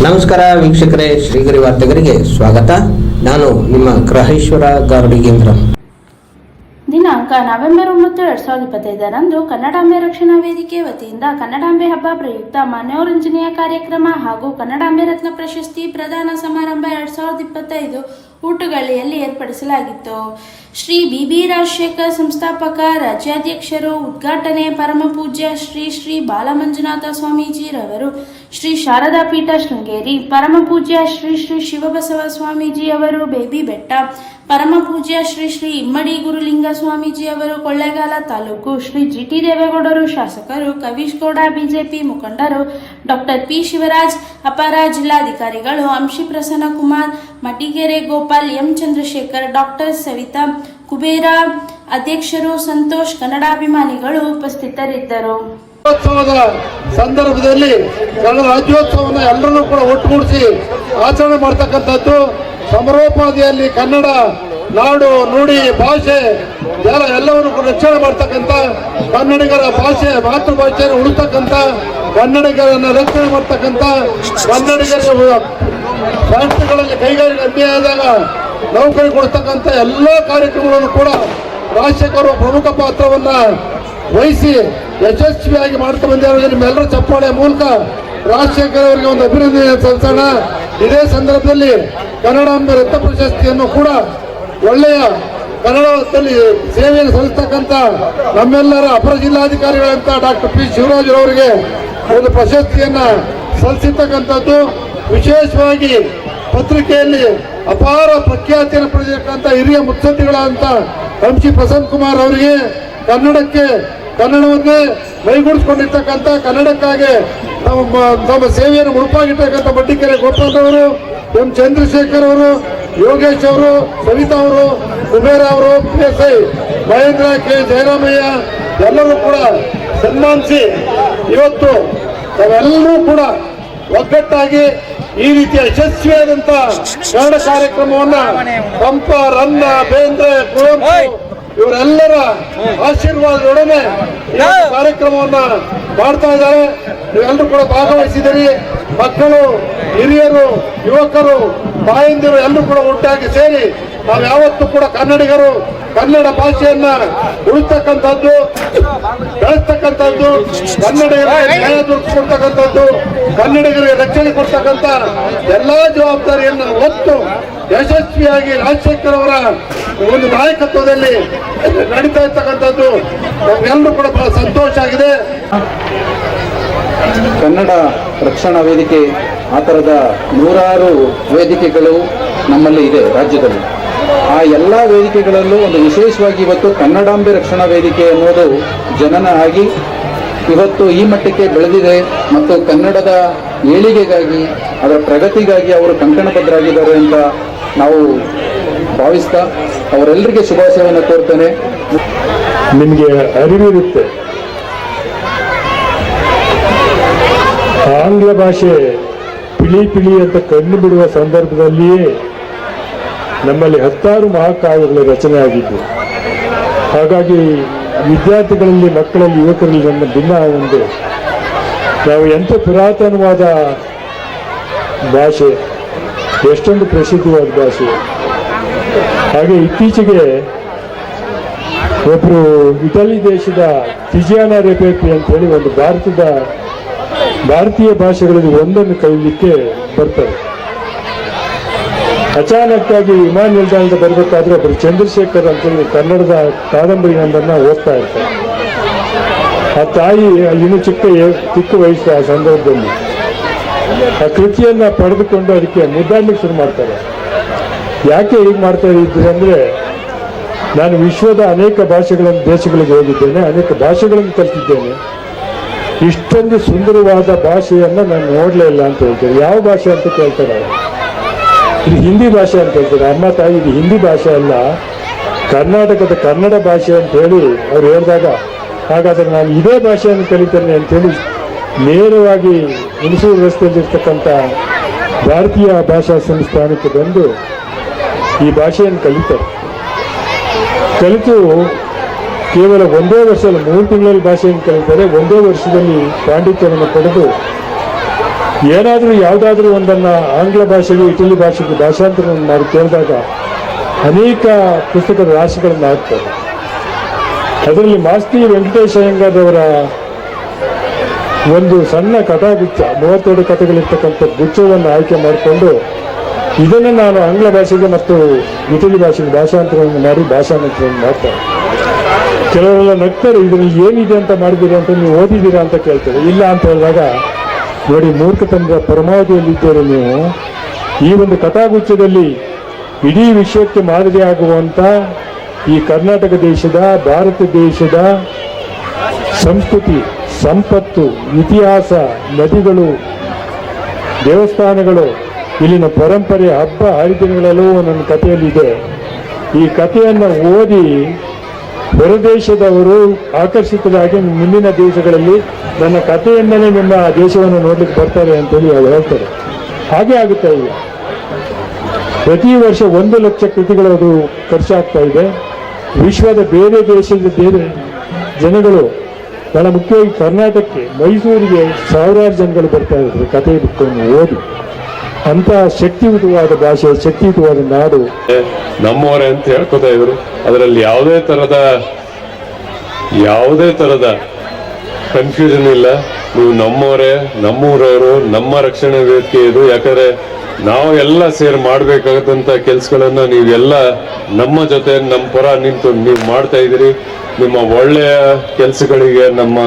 ನಮಸ್ಕಾರ ವೀಕ್ಷಕರೇ, ಶ್ರೀಗರಿ ವಾರ್ತೆಗರಿಗೆ ಸ್ವಾಗತ. ನಾನು ನಿಮ್ಮ ಗ್ರಹೇಶ್ವರ ಗಾರುಡಿಗೇಂದ್ರ ದಿನಾಂಕ ನವೆಂಬರ್ ಒಂಬತ್ತು ಎರಡ್ ಸಾವಿರದ ಇಪ್ಪತ್ತೈದರಂದು ಕನ್ನಡಾಂಬೆ ರಕ್ಷಣಾ ವೇದಿಕೆ ವತಿಯಿಂದ ಕನ್ನಡಾಂಬೆ ಹಬ್ಬ ಪ್ರಯುಕ್ತ ಮನೋರಂಜನೆಯ ಕಾರ್ಯಕ್ರಮ ಹಾಗೂ ಕನ್ನಡಾಂಬೆ ರತ್ನ ಪ್ರಶಸ್ತಿ ಪ್ರದಾನ ಸಮಾರಂಭ ಎರಡ್ ಸಾವಿರದ ಇಪ್ಪತ್ತೈದು ಊಟುಗಳ್ಳಿಯಲ್ಲಿ ಏರ್ಪಡಿಸಲಾಗಿತ್ತು. ಶ್ರೀ ಬಿ ಬಿ ರಾಜಶೇಖರ್ ಸಂಸ್ಥಾಪಕ, ರಾಜ್ಯಾಧ್ಯಕ್ಷರು, ಉದ್ಘಾಟನೆ, ಪರಮ ಪೂಜ್ಯ ಶ್ರೀ ಶ್ರೀ ಬಾಲಮಂಜುನಾಥ ಸ್ವಾಮೀಜಿರವರು, ಶ್ರೀ ಶಾರದಾ ಪೀಠ ಶೃಂಗೇರಿ, ಪರಮ ಪೂಜ್ಯ ಶ್ರೀ ಶ್ರೀ ಶಿವಬಸವ ಸ್ವಾಮೀಜಿ ಅವರು ಬೇಬಿ ಬೆಟ್ಟ, ಪರಮ ಪೂಜ್ಯ ಶ್ರೀ ಶ್ರೀ ಇಮ್ಮಡಿ ಗುರುಲಿಂಗ ಸ್ವಾಮೀಜಿ ಅವರು ಕೊಳ್ಳೇಗಾಲ ತಾಲೂಕು, ಶ್ರೀ ಜಿ ಟಿ ದೇವೇಗೌಡರು ಶಾಸಕರು, ಕವೀಶ್ ಗೌಡ ಬಿಜೆಪಿ ಮುಖಂಡರು ಡಾಕ್ಟರ್ ಪಿ ಶಿವರಾಜ್, ಅಪರ ಜಿಲ್ಲಾಧಿಕಾರಿಗಳು ಅಂಶಿ ಪ್ರಸನ್ನ ಕುಮಾರ್ ಮಟಿಗೆರೆ ಗೋಪಾಲ್ ಎಂ ಚಂದ್ರಶೇಖರ್, ಡಾಕ್ಟರ್ ಸವಿತಾ ಕುಬೇರ, ಅಧ್ಯಕ್ಷರು ಸಂತೋಷ್, ಕನ್ನಡಾಭಿಮಾನಿಗಳು ಉಪಸ್ಥಿತರಿದ್ದರು. ಸಂದರ್ಭದಲ್ಲಿ ರಾಜ್ಯೋತ್ಸವವನ್ನು ಎಲ್ಲರನ್ನೂ ಕೂಡ ಒಟ್ಟುಗೂಡಿಸಿ ಆಚರಣೆ ಮಾಡ್ತಕ್ಕಂಥದ್ದು ಸಮರೋಪಾದಿಯಲ್ಲಿ ಕನ್ನಡ ನಾಡು ನುಡಿ ಭಾಷೆ ಎಲ್ಲ ಎಲ್ಲವನ್ನು ರಕ್ಷಣೆ ಮಾಡ್ತಕ್ಕಂಥ ಕನ್ನಡಿಗರ ಭಾಷೆ ಮಾತೃಭಾಷೆಯನ್ನು ಉಳಿಸ್ತಕ್ಕಂಥ ಕನ್ನಡಿಗರನ್ನು ರಕ್ಷಣೆ ಮಾಡ್ತಕ್ಕಂಥ ಕನ್ನಡಿಗರ ರಾಷ್ಟ್ರಗಳಲ್ಲಿ ಕೈಗಾರಿಕೆ ಅನ್ಯಾಯ ಆದಾಗ ನೌಕರಿ ಕೊಡ್ತಕ್ಕಂಥ ಎಲ್ಲ ಕಾರ್ಯಕ್ರಮಗಳನ್ನು ಕೂಡ ರಾಜಶೇಖರು ಪ್ರಮುಖ ಪಾತ್ರವನ್ನ ವಹಿಸಿ ಯಶಸ್ವಿಯಾಗಿ ಮಾಡ್ತಾ ಬಂದಿರೋ ನಿಮ್ಮೆಲ್ಲರ ಚಪ್ಪಾಳೆ ಮೂಲಕ ರಾಜಶೇಖರ್ ಅವರಿಗೆ ಒಂದು ಅಭಿನಂದನೆ ಸಲ್ಲಿಸೋಣ. ಇದೇ ಸಂದರ್ಭದಲ್ಲಿ ಕನ್ನಡಾಂಬೆ ರತ್ನ ಪ್ರಶಸ್ತಿಯನ್ನು ಕೂಡ ಒಳ್ಳೆಯ ಕನ್ನಡದಲ್ಲಿ ಸೇವೆಯನ್ನು ಸಲ್ಲಿಸ್ತಕ್ಕಂಥ ನಮ್ಮೆಲ್ಲರ ಅಪರ ಜಿಲ್ಲಾಧಿಕಾರಿಗಳಂತ ಡಾಕ್ಟರ್ ಪಿ ಶಿವರಾಜ್ ಅವರಿಗೆ ಒಂದು ಪ್ರಶಸ್ತಿಯನ್ನು ಸಲ್ಲಿಸಿರ್ತಕ್ಕಂಥದ್ದು ವಿಶೇಷವಾಗಿ ಪತ್ರಿಕೆಯಲ್ಲಿ ಅಪಾರ ಪ್ರಖ್ಯಾತಿಯನ್ನು ಪಡೆದಿರ್ತಕ್ಕಂಥ ಹಿರಿಯ ಮುತ್ಸದ್ದಿಗಳಾದಂಥ ಎಂ ಸಿ ಪ್ರಸನ್ನ ಕುಮಾರ್ ಅವರಿಗೆ ಕನ್ನಡಕ್ಕೆ, ಕನ್ನಡವನ್ನೇ ಮೈಗೂಡಿಸ್ಕೊಂಡಿರ್ತಕ್ಕಂಥ ಕನ್ನಡಕ್ಕಾಗಿ ತಮ್ಮ ತಮ್ಮ ಸೇವೆಯನ್ನು ಮುಡುಪಾಗಿರ್ತಕ್ಕಂಥ ಬಡ್ಡಿಕೆರೆ ಗೋಪಾಲವರು ಎಂ ಚಂದ್ರಶೇಖರ್ ಅವರು, ಯೋಗೇಶ್ ಅವರು, ಸವಿತಾ ಅವರು, ಕುಬೇರ ಅವರು P S Mahendra K Jayaramaiah, ಎಲ್ಲರೂ ಕೂಡ ಸನ್ಮಾನಿಸಿ ಇವತ್ತು ತಾವೆಲ್ಲರೂ ಕೂಡ ಒಗ್ಗಟ್ಟಾಗಿ ಈ ರೀತಿಯ ಯಶಸ್ವಿಯಾದಂತ ಕನ್ನಡ ಕಾರ್ಯಕ್ರಮವನ್ನ ಪಂಪ ರನ್ನ ಬೇಂದ್ರೆ ಕುವೆಂಪು ಇವರೆಲ್ಲರ ಆಶೀರ್ವಾದದೊಡನೆ ಈ ಕಾರ್ಯಕ್ರಮವನ್ನ ಮಾಡ್ತಾ ಇದ್ದಾರೆ. ನೀವೆಲ್ಲರೂ ಕೂಡ ಭಾಗವಹಿಸಿದಿರಿ ಮಕ್ಕಳು ಹಿರಿಯರು ಯುವಕರು ತಾಯಂದಿರು ಎಲ್ಲರೂ ಕೂಡ ಒಟ್ಟಾಗಿ ಸೇರಿ ನಾವು ಯಾವತ್ತೂ ಕೂಡ ಕನ್ನಡಿಗರು ಕನ್ನಡ ಭಾಷೆಯನ್ನ ಉಳಿಸ್ತಕ್ಕಂಥದ್ದು ಬೆಳೆಸ್ತಕ್ಕಂಥದ್ದು ಕನ್ನಡಿಗರಿಗೆ ಕನ್ನಡಿಗರಿಗೆ ರಕ್ಷಣೆ ಕೊಡ್ತಕ್ಕಂಥ ಎಲ್ಲಾ ಜವಾಬ್ದಾರಿಯನ್ನು ಒತ್ತು ಯಶಸ್ವಿಯಾಗಿ ರಾಜಶೇಖರ್ ಅವರ ಒಂದು ನಾಯಕತ್ವದಲ್ಲಿ ನಡೀತಾ ಇರ್ತಕ್ಕಂಥದ್ದು. ನಮ್ಗೆಲ್ಲರೂ ಕೂಡ ಬಹಳ ಸಂತೋಷ ಆಗಿದೆ. ಕನ್ನಡ ರಕ್ಷಣಾ ವೇದಿಕೆ ಆ ಥರದ ನೂರಾರು ವೇದಿಕೆಗಳು ನಮ್ಮಲ್ಲಿ ಇದೆ ರಾಜ್ಯದಲ್ಲಿ. ಆ ಎಲ್ಲ ವೇದಿಕೆಗಳಲ್ಲೂ ಒಂದು ವಿಶೇಷವಾಗಿ ಇವತ್ತು ಕನ್ನಡಾಂಬೆ ರಕ್ಷಣಾ ವೇದಿಕೆ ಅನ್ನೋದು ಜನನ ಆಗಿ ಇವತ್ತು ಈ ಮಟ್ಟಕ್ಕೆ ಬೆಳೆದಿದೆ ಮತ್ತು ಕನ್ನಡದ ಏಳಿಗೆಗಾಗಿ, ಅದರ ಪ್ರಗತಿಗಾಗಿ ಅವರು ಕಂಕಣಬದ್ಧರಾಗಿದ್ದಾರೆ ಅಂತ ನಾವು ಭಾವಿಸ್ತಾ ಅವರೆಲ್ಲರಿಗೆ ಶುಭಾಶಯವನ್ನು ಕೋರ್ತೇನೆ. ನಿಮಗೆ ಅರಿವಿರುತ್ತೆ ಆಂಗ್ಲ ಭಾಷೆ ಪಿಳಿ ಪಿಳಿ ಅಂತ ಕಣ್ಣು ಬಿಡುವ ಸಂದರ್ಭದಲ್ಲಿಯೇ ನಮ್ಮಲ್ಲಿ ಹತ್ತಾರು ಮಹಾಕಾವ್ಯಗಳ ರಚನೆ ಆಗಿದ್ದು, ಹಾಗಾಗಿ ವಿದ್ಯಾರ್ಥಿಗಳಲ್ಲಿ, ಮಕ್ಕಳಲ್ಲಿ, ಯುವಕರಲ್ಲಿ ನಮ್ಮ ಭಿನ್ನ ಒಂದು, ನಾವು ಎಂಥ ಪುರಾತನವಾದ ಭಾಷೆ, ಎಷ್ಟೊಂದು ಪ್ರಸಿದ್ಧವಾದ ಭಾಷೆ. ಹಾಗೆ ಇತ್ತೀಚೆಗೆ ಒಬ್ಬರು ಇಟಲಿ ದೇಶದ ತಿಜಿಯಾನ ರೆಪೇಪಿ ಅಂತ ಹೇಳಿ ಒಂದು ಭಾರತದ, ಭಾರತೀಯ ಭಾಷೆಗಳಲ್ಲಿ ಒಂದನ್ನು ಕಲಿಯಲಿಕ್ಕೆ ಬರ್ತಾರೆ. ಅಚಾನಕ್ಕಾಗಿ ವಿಮಾನ ನಿಲ್ದಾಣದ ಬರಬೇಕಾದ್ರೆ ಒಬ್ಬರು ಚಂದ್ರಶೇಖರ್ ಅಂತೇಳಿ ಕನ್ನಡದ ಕಾದಂಬರಿಯೊಂದನ್ನು ಓದ್ತಾ ಇರ್ತಾರೆ. ಆ ತಾಯಿ ಇನ್ನು ಚಿಕ್ಕ ಚಿಕ್ಕ ವಯಸ್ಸು ಆ ಸಂದರ್ಭದಲ್ಲಿ. ಆ ಕೃತಿಯನ್ನ ಪಡೆದುಕೊಂಡು ಅದಕ್ಕೆ ಮುದ್ದಾಡ್ಲಿಕ್ಕೆ ಶುರು ಮಾಡ್ತಾರೆ. ಯಾಕೆ ಹೀಗೆ ಮಾಡ್ತಾ ಇದ್ದೀರಿ ಅಂದ್ರೆ, ನಾನು ವಿಶ್ವದ ಅನೇಕ ಭಾಷೆಗಳನ್ನು, ದೇಶಗಳಿಗೆ ಹೋಗಿದ್ದೇನೆ, ಅನೇಕ ಭಾಷೆಗಳನ್ನು ಕಲಿತಿದ್ದೇನೆ. ಇಷ್ಟೊಂದು ಸುಂದರವಾದ ಭಾಷೆಯನ್ನ ನಾನು ನೋಡಲೇ ಇಲ್ಲ ಅಂತ ಹೇಳ್ತೇನೆ ಯಾವ ಭಾಷೆ ಅಂತ ಕೇಳ್ತಾರೆ. ಇದು ಹಿಂದಿ ಭಾಷೆ ಅಂತ ಹೇಳ್ತಾರೆ? ಅಮ್ಮ ತಾಯಿ ಇದು ಹಿಂದಿ ಭಾಷೆ ಅಲ್ಲ. ಕರ್ನಾಟಕದ ಕನ್ನಡ ಭಾಷೆ ಅಂತ ಹೇಳಿ ಅವ್ರು ಹೇಳಿದಾಗ, ಹಾಗಾದ್ರೆ ನಾನು ಇದೇ ಭಾಷೆಯನ್ನು ಕಲಿತೇನೆ ಅಂತೇಳಿ ನೇರವಾಗಿ ಹುಣಸೂರು ರಸ್ತೆಯಲ್ಲಿರ್ತಕ್ಕಂಥ ಭಾರತೀಯ ಭಾಷಾ ಸಂಸ್ಥಾನಕ್ಕೆ ಬಂದು ಈ ಭಾಷೆಯನ್ನು ಕಲಿತಾರೆ. ಕಲಿತು ಕೇವಲ ಒಂದೇ ವರ್ಷದಲ್ಲಿ ಮೂರು ತಿಂಗಳಲ್ಲಿ ಭಾಷೆಯನ್ನು ಕಲಿತಾರೆ, ಒಂದೇ ವರ್ಷದಲ್ಲಿ ಪಾಂಡಿತ್ಯವನ್ನು ಪಡೆದು ಏನಾದರೂ ಯಾವುದಾದ್ರೂ ಒಂದನ್ನು ಆಂಗ್ಲ ಭಾಷೆಗೆ ಇಟಲಿ ಭಾಷೆಗೆ ಭಾಷಾಂತರವನ್ನು ಮಾಡಿ ಕೇಳಿದಾಗ ಅನೇಕ ಪುಸ್ತಕದ ರಾಶಿಗಳನ್ನು ಹಾಕ್ತಾರೆ. ಅದರಲ್ಲಿ ಮಾಸ್ತಿ ವೆಂಕಟೇಶ ಅಯ್ಯಂಗಾರವರ ಒಂದು ಸಣ್ಣ ಕಥಾಗುಚ್ಛ, ಮೂವತ್ತೆರಡು ಕಥೆಗಳಿರ್ತಕ್ಕಂಥ ಗುಚ್ಛವನ್ನು ಆಯ್ಕೆ ಮಾಡಿಕೊಂಡು ಇದನ್ನು ನಾನು ಆಂಗ್ಲ ಭಾಷೆಗೆ ಮತ್ತು ಇಟಲಿ ಭಾಷೆಗೆ ಭಾಷಾಂತರವನ್ನು ಮಾಡಿ ಭಾಷಾಂತರವನ್ನು ಮಾಡ್ತಾರೆ. ಕೆಲವರೆಲ್ಲ ನಗ್ತಾರೆ, ಇದರಲ್ಲಿ ಏನಿದೆ ಅಂತ ಮಾಡಿದ್ದೀರಿ ಅಂತ ನೀವು ಓದಿದ್ದೀರಾ ಅಂತ ಕೇಳ್ತಾರೆ. ಇಲ್ಲ ಅಂತ ಹೇಳಿದಾಗ ನೋಡಿ ಮೂರ್ಖತನದ ಪರಮಾವಧಿಯಲ್ಲಿದ್ದೀರಿ ನೀವು, ಈ ಒಂದು ಕಥಾಗುಚ್ಛದಲ್ಲಿ ಇಡೀ ವಿಶ್ವಕ್ಕೆ ಮಾದರಿಯಾಗುವಂಥ ಈ ಕರ್ನಾಟಕ ದೇಶದ, ಭಾರತ ದೇಶದ ಸಂಸ್ಕೃತಿ, ಸಂಪತ್ತು, ಇತಿಹಾಸ, ನದಿಗಳು, ದೇವಸ್ಥಾನಗಳು, ಇಲ್ಲಿನ ಪರಂಪರೆ, ಹಬ್ಬ ಹರಿದಿನಗಳೆಲ್ಲವೂ ನನ್ನ ಕಥೆಯಲ್ಲಿದೆ. ಈ ಕಥೆಯನ್ನು ಓದಿ ಹೊರದೇಶದವರು ಆಕರ್ಷಿತರಾಗಿ ಮುಂದಿನ ದೇಶಗಳಲ್ಲಿ ನನ್ನ ಕಥೆಯಿಂದಲೇ ನಿಮ್ಮ ದೇಶವನ್ನು ನೋಡ್ಲಿಕ್ಕೆ ಬರ್ತಾರೆ ಅಂತೇಳಿ ಅವ್ರು ಹೇಳ್ತಾರೆ. ಹಾಗೆ ಆಗುತ್ತೆ ಈಗ. ಪ್ರತಿ ವರ್ಷ ಒಂದು ಲಕ್ಷ ಕೃತಿಗಳು ಅದು ಖರ್ಚಾಗ್ತಾ ಇದೆ. ವಿಶ್ವದ ಬೇರೆ ದೇಶದ ಬೇರೆ ಜನಗಳು, ಬಹಳ ಮುಖ್ಯವಾಗಿ ಕರ್ನಾಟಕಕ್ಕೆ, ಮೈಸೂರಿಗೆ ಸಾವಿರಾರು ಜನಗಳು ಬರ್ತಾ ಇದ್ರು ಕಥೆ ಬುಕ್ಕನ್ನು ಓದಿ. ಅಂತ ಶಕ್ತಿಯುತವಾದ ಭಾಷೆ ಶಕ್ತಿಯುತವಾದ ನಾಡು. ನಮ್ಮವರೇ ಅಂತ ಹೇಳ್ಕೊತಾ ಇದ್ರು. ಅದರಲ್ಲಿ ಯಾವುದೇ ತರದ ಯಾವುದೇ ತರದ ಕನ್ಫ್ಯೂಷನ್ ಇಲ್ಲ. ನೀವು ನಮ್ಮವರೇ ನಮ್ಮೂರವರು ನಮ್ಮ ರಕ್ಷಣೆ ವೇದಿಕೆ ಇದು. ಯಾಕಂದ್ರೆ ನಾವು ಎಲ್ಲ ಸೇರ್ ಮಾಡ್ಬೇಕಾದಂತ ಕೆಲ್ಸಗಳನ್ನ ನೀವೆಲ್ಲ ನಮ್ಮ ಜೊತೆ ನಮ್ಮ ಪರ ನಿಂತು ನೀವು ಮಾಡ್ತಾ ಇದ್ದೀರಿ. ನಿಮ್ಮ ಒಳ್ಳೆಯ ಕೆಲಸಗಳಿಗೆ ನಮ್ಮ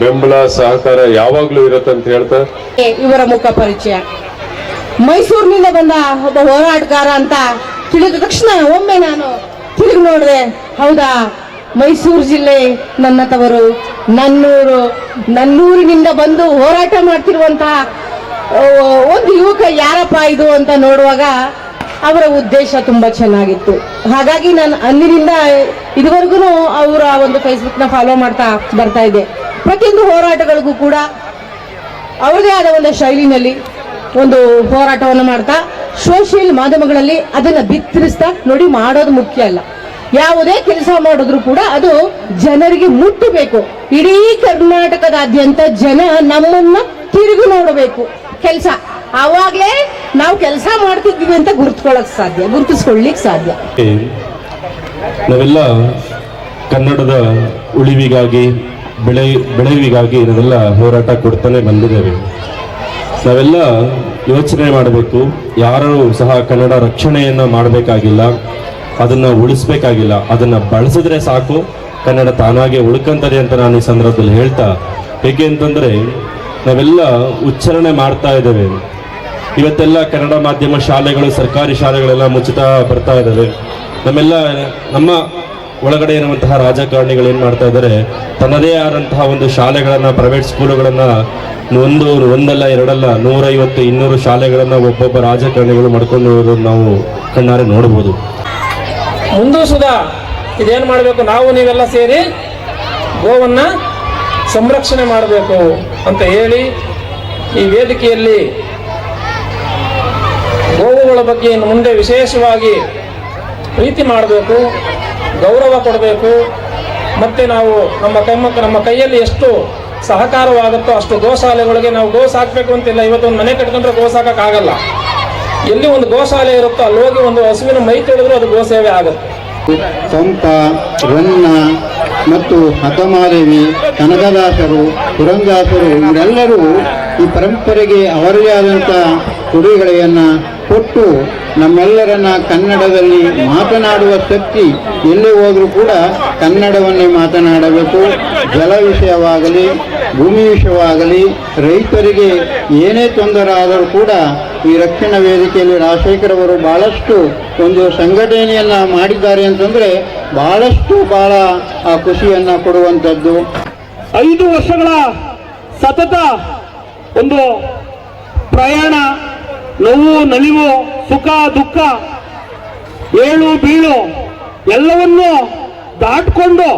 ಬೆಂಬಲ ಸಹಕಾರ ಯಾವಾಗ್ಲೂ ಇರತ್ತಂತ ಅಂತ ಹೇಳ್ತಾ ಇವರ ಮುಖ ಪರಿಚಯ. ಮೈಸೂರಿನಿಂದ ಬಂದ ಒಬ್ಬ ಹೋರಾಟಗಾರ ಅಂತ ತಿಳಿದ ತಕ್ಷಣ ಒಮ್ಮೆ ನಾನು ತಿರುಗಿ ನೋಡಿದೆ. ಹೌದಾ? ಮೈಸೂರು ಜಿಲ್ಲೆ ನನ್ನ ತವರು ನನ್ನೂರು, ನನ್ನೂರಿನಿಂದ ಬಂದು ಹೋರಾಟ ಮಾಡ್ತಿರುವಂತಹ ಒಂದು ಯುವಕ ಯಾರಪ್ಪ ಇದು ಅಂತ ನೋಡುವಾಗ ಅವರ ಉದ್ದೇಶ ತುಂಬಾ ಚೆನ್ನಾಗಿತ್ತು. ಹಾಗಾಗಿ ನಾನು ಅಂದಿನಿಂದ ಇದುವರೆಗೂ ಅವರ ಒಂದು ಫೇಸ್ಬುಕ್ನ ಫಾಲೋ ಮಾಡ್ತಾ ಬರ್ತಾ ಇದ್ದೆ. ಪ್ರತಿಯೊಂದು ಹೋರಾಟಗಳಿಗೂ ಕೂಡ ಅವರದೇ ಆದ ಒಂದು ಶೈಲಿನಲ್ಲಿ ಒಂದು ಹೋರಾಟವನ್ನು ಮಾಡ್ತಾ ಸೋಷಿಯಲ್ ಮಾಧ್ಯಮಗಳಲ್ಲಿ ಅದನ್ನು ಬಿತ್ತರಿಸ್ತಾ ನೋಡಿ ಮಾಡೋದು ಮುಖ್ಯ ಅಲ್ಲ. ಯಾವುದೇ ಕೆಲಸ ಮಾಡಿದ್ರು ಕೂಡ ಅದು ಜನರಿಗೆ ಮುಟ್ಟಬೇಕು. ಇಡೀ ಕರ್ನಾಟಕದಾದ್ಯಂತ ಜನ ನಮ್ಮನ್ನ ತಿರುಗಿ ನೋಡಬೇಕು. ಕೆಲಸ. ಆವಾಗಲೇ ನಾವು ಕೆಲಸ ಮಾಡ್ತಿದ್ವಿ ಅಂತ ಗುರುತ್ಕೊಳ್ಳಕ್ ಸಾಧ್ಯ, ಗುರುತಿಸ್ಕೊಳ್ಳಿಕ್ ಸಾಧ್ಯ. ನಾವೆಲ್ಲ ಕನ್ನಡದ ಉಳಿವಿಗಾಗಿ, ಬೆಳೆ, ಬೆಳೆವಿಗಾಗಿ ನಾವೆಲ್ಲ ಹೋರಾಟ ಕೊಡ್ತಾನೆ ಬಂದಿದ್ದೇವೆ. ನಾವೆಲ್ಲ ಯೋಚನೆ ಮಾಡಬೇಕು. ಯಾರು ಸಹ ಕನ್ನಡ ರಕ್ಷಣೆಯನ್ನು ಮಾಡಬೇಕಾಗಿಲ್ಲ. ಅದನ್ನು ಉಳಿಸ್ಬೇಕಾಗಿಲ್ಲ. ಅದನ್ನು ಬಳಸಿದ್ರೆ ಸಾಕು. ಕನ್ನಡ ತಾನಾಗೆ ಉಳ್ಕಂತದೆ ಅಂತ ನಾನು ಈ ಸಂದರ್ಭದಲ್ಲಿ ಹೇಳ್ತಾ. ಹೇಗೆ ಅಂತಂದರೆ, ನಾವೆಲ್ಲ ಉಚ್ಚಾರಣೆ ಮಾಡ್ತಾ ಇದ್ದೇವೆ. ಇವತ್ತೆಲ್ಲ ಕನ್ನಡ ಮಾಧ್ಯಮ ಶಾಲೆಗಳು, ಸರ್ಕಾರಿ ಶಾಲೆಗಳೆಲ್ಲ ಮುಚ್ಚುತ್ತಾ ಬರ್ತಾ ಇದ್ದಾವೆ. ನಮ್ಮೆಲ್ಲ, ನಮ್ಮ ಒಳಗಡೆ ಇರುವಂತಹ ರಾಜಕಾರಣಿಗಳು ಏನು ಮಾಡ್ತಾ ಇದ್ದಾರೆ ತನ್ನದೇ ಆದಂತಹ ಒಂದು ಶಾಲೆಗಳನ್ನು ಪ್ರೈವೇಟ್ ಸ್ಕೂಲುಗಳನ್ನು ಒಂದು, ಒಂದಲ್ಲ, ಎರಡಲ್ಲ, ನೂರೈವತ್ತು, ಇನ್ನೂರು ಶಾಲೆಗಳನ್ನು ಒಬ್ಬೊಬ್ಬ ರಾಜಕಾರಣಿಗಳು ಮಾಡ್ಕೊಂಡು ನಾವು ಕಣ್ಣಾರೆ ನೋಡಬಹುದು ಮುಂದೂ ಸುಧಾ, ಇದೇನು ಮಾಡಬೇಕು? ನಾವು ನೀವೆಲ್ಲ ಸೇರಿ ಗೋವನ್ನ ಸಂರಕ್ಷಣೆ ಮಾಡಬೇಕು ಅಂತ ಹೇಳಿ ಈ ವೇದಿಕೆಯಲ್ಲಿ ಗೋವುಗಳ ಬಗ್ಗೆ ಇನ್ನು ಮುಂದೆ ವಿಶೇಷವಾಗಿ ಪ್ರೀತಿ ಮಾಡಬೇಕು. ಗೌರವ ಕೊಡಬೇಕು. ಮತ್ತು ನಾವು ನಮ್ಮ ಕೈಮ ನಮ್ಮ ಕೈಯಲ್ಲಿ ಎಷ್ಟು ಸಹಕಾರವಾಗುತ್ತೋ ಅಷ್ಟು ಗೋಶಾಲೆಗಳಿಗೆ ನಾವು ಗೋ ಸಾಕಬೇಕು ಅಂತಿಲ್ಲ. ಇವತ್ತು ಒಂದು ಮನೆ ಕಟ್ಕೊಂಡ್ರೆ ಗೋ ಸಾಕಕ್ಕಾಗಲ್ಲ ಎಲ್ಲಿ ಒಂದು ಗೋಶಾಲೆ ಇರುತ್ತೋ ಅಲ್ಲಿ ಹೋಗಿ ಒಂದು ಹಸುವಿನ ಮೈ ತೊಳೆದ್ರು ಅದು ಗೋಸೇವೆ ಆಗುತ್ತೆ. ಸಂತ, ರನ್ನ ಮತ್ತು ಹತಮಾದೇವಿ, ಕನಕದಾಸರು ಪುರಂದಾಸರು ಇವರೆಲ್ಲರೂ ಈ ಪರಂಪರೆಗೆ ಅವರದೇ ಆದಂಥ ಕೊಡುಗೆಗಳನ್ನು ಕೊಟ್ಟು ನಮ್ಮೆಲ್ಲರನ್ನ ಕನ್ನಡದಲ್ಲಿ ಮಾತನಾಡುವ ಶಕ್ತಿ ಎಲ್ಲಿ ಹೋದರೂ ಕೂಡ ಕನ್ನಡವನ್ನೇ ಮಾತನಾಡಬೇಕು. ಜಲ ವಿಷಯವಾಗಲಿ, ಭೂಮಿ ವಿಷಯವಾಗಲಿ, ರೈತರಿಗೆ ಏನೇ ತೊಂದರೆ ಆದರೂ ಕೂಡ ಈ ರಕ್ಷಣಾ ವೇದಿಕೆಯಲ್ಲಿ ರಾಜಶೇಖರ್ ಅವರು ಬಹಳಷ್ಟು ಒಂದು ಸಂಘಟನೆಯನ್ನ ಮಾಡಿದ್ದಾರೆ ಅಂತಂದ್ರೆ ಬಹಳಷ್ಟು ಬಹಳ ಆ ಖುಷಿಯನ್ನ ಕೊಡುವಂಥದ್ದು. ಐದು ವರ್ಷಗಳ ಸತತ ಒಂದು ಪ್ರಯಾಣ, ನೋವು, ನಲಿವು ಸುಖ, ದುಃಖ, ಏಳು, ಬೀಳು, ಎಲ್ಲವನ್ನು ದಾಟ್ಕೊಂಡು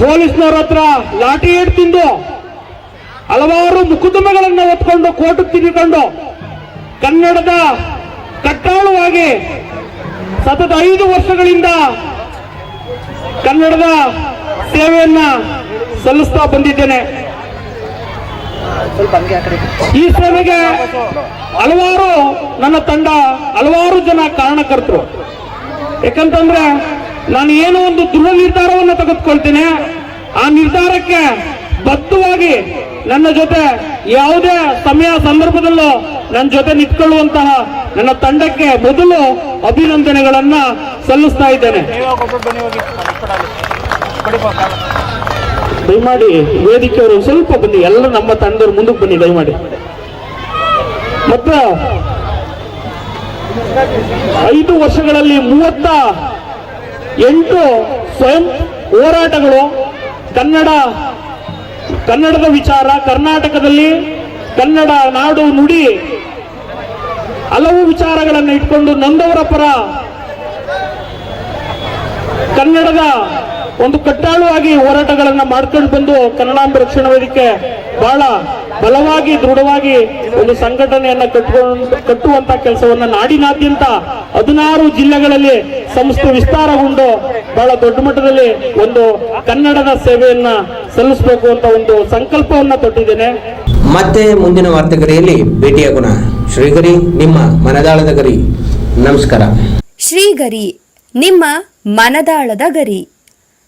ಪೊಲೀಸ್ನವ್ರ ಹತ್ರ ಲಾಠಿ ಏಟ್ ತಿಂದು ಹಲವಾರು ಮುಕುದಮಗಳನ್ನು ಹೊತ್ಕೊಂಡು ಕೋರ್ಟ್ ತಿರುಗಿಕೊಂಡು ಕನ್ನಡದ ಕಟ್ಟಾಳುವಾಗಿ ಸತತ ಐದು ವರ್ಷಗಳಿಂದ ಕನ್ನಡದ ಸೇವೆಯನ್ನ ಸಲ್ಲಿಸ್ತಾ ಬಂದಿದ್ದೇನೆ. ಈ ಸೇವೆಗೆ ಹಲವಾರು ನನ್ನ ತಂಡ ಹಲವಾರು ಜನ ಕಾರಣಕರ್ತರು. ಯಾಕಂತಂದ್ರೆ ನಾನು ಏನೋ ಒಂದು ದೃಢ ನಿರ್ಧಾರವನ್ನು ತೆಗೆದುಕೊಳ್ತೀನಿ. ಆ ನಿರ್ಧಾರಕ್ಕೆ ಬದ್ಧವಾಗಿ ನನ್ನ ಜೊತೆ ಯಾವುದೇ ಸಮಯ ಸಂದರ್ಭದಲ್ಲೂ ನನ್ನ ಜೊತೆ ನಿಂತ್ಕೊಳ್ಳುವಂತಹ ನನ್ನ ತಂಡಕ್ಕೆ ಮೊದಲು ಅಭಿನಂದನೆಗಳನ್ನ ಸಲ್ಲಿಸ್ತಾ ಇದ್ದೇನೆ. ದಯಮಾಡಿ ವೇದಿಕೆಯವರು ಸ್ವಲ್ಪ ಬನ್ನಿ, ಎಲ್ಲ ನಮ್ಮ ತಂಡದವ್ರು ಮುಂದಕ್ಕೆ ಬನ್ನಿ, ದಯಮಾಡಿ. ಮತ್ತೆ ಐದು ವರ್ಷಗಳಲ್ಲಿ ಮೂವತ್ತ ಎಂಟು ಸ್ವಯಂ ಹೋರಾಟಗಳು, ಕನ್ನಡ, ಕನ್ನಡದ ವಿಚಾರ, ಕರ್ನಾಟಕದಲ್ಲಿ ಕನ್ನಡ ನಾಡು ನುಡಿ, ಹಲವು ವಿಚಾರಗಳನ್ನು ಇಟ್ಕೊಂಡು ನೊಂದವರ ಪರ ಕನ್ನಡದ ಒಂದು ಕಟ್ಟಾಳುವಾಗಿ ಹೋರಾಟಗಳನ್ನ ಮಾಡ್ಕೊಂಡು ಬಂದು ಕನ್ನಡಾಂಬ ರಕ್ಷಣಾ ವೇದಿಕೆ ಬಹಳ ಬಲವಾಗಿ ದೃಢವಾಗಿ ಒಂದು ಸಂಘಟನೆಯನ್ನ ಕಟ್ಟಿಕೊಂಡು ಕಟ್ಟುವಂತ ಕೆಲಸವನ್ನ ನಾಡಿನಾದ್ಯಂತ ಹದಿನಾರು ಜಿಲ್ಲೆಗಳಲ್ಲಿ ಸಂಸ್ಥೆ ವಿಸ್ತಾರಗೊಂಡು ಬಹಳ ದೊಡ್ಡ ಮಟ್ಟದಲ್ಲಿ ಒಂದು ಕನ್ನಡದ ಸೇವೆಯನ್ನ ಸಲ್ಲಿಸಬೇಕು ಅಂತ ಒಂದು ಸಂಕಲ್ಪವನ್ನ ತೊಟ್ಟಿದ್ದೇನೆ. ಮತ್ತೆ ಮುಂದಿನ ವಾರ್ತೆಗರಿಯಲ್ಲಿ ಭೇಟಿಯಾಗೋಣ. ಶ್ರೀಗರಿ ನಿಮ್ಮ ಮನದಾಳದ ಗರಿ. ನಮಸ್ಕಾರ. ಶ್ರೀಗರಿ ನಿಮ್ಮ ಮನದಾಳದ ಗರಿ.